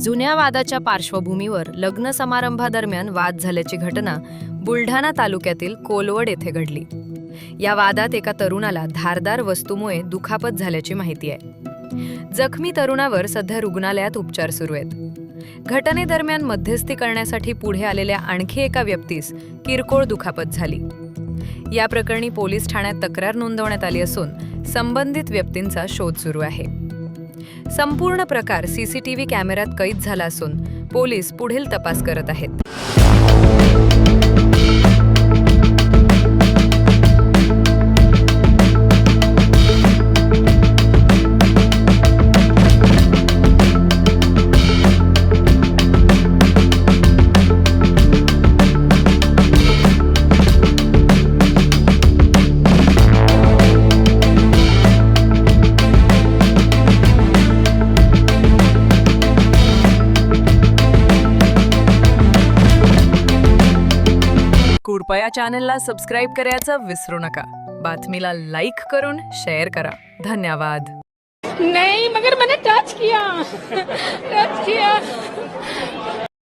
जुन्या वादाच्या पार्श्वभूमीवर लग्न समारंभादरम्यान वाद झाल्याची घटना बुलढाणा तालुक्यातील कोलवड येथे घडली. या वादात एका तरुणाला धारदार वस्तूमुळे दुखापत झाल्याची माहिती आहे. जखमी तरुणावर सध्या रुग्णालयात उपचार सुरू आहेत. घटनेदरम्यान मध्यस्थी करण्यासाठी पुढे आलेल्या आणखी एका व्यक्तीस किरकोळ दुखापत झाली. या प्रकरणी पोलीस ठाण्यात तक्रार नोंदवण्यात आली असून संबंधित व्यक्तींचा शोध सुरू आहे. संपूर्ण प्रकार सीसीटीव्ही कॅमेऱ्यात कैद झाला असून पोलीस पुढील तपास करत आहेत. कृपया चॅनलला सबस्क्राईब करायचं विसरू नका. बातमीला लाईक करून शेअर करा. धन्यवाद. नाही मगर मैंने टच किया. Touch KIA.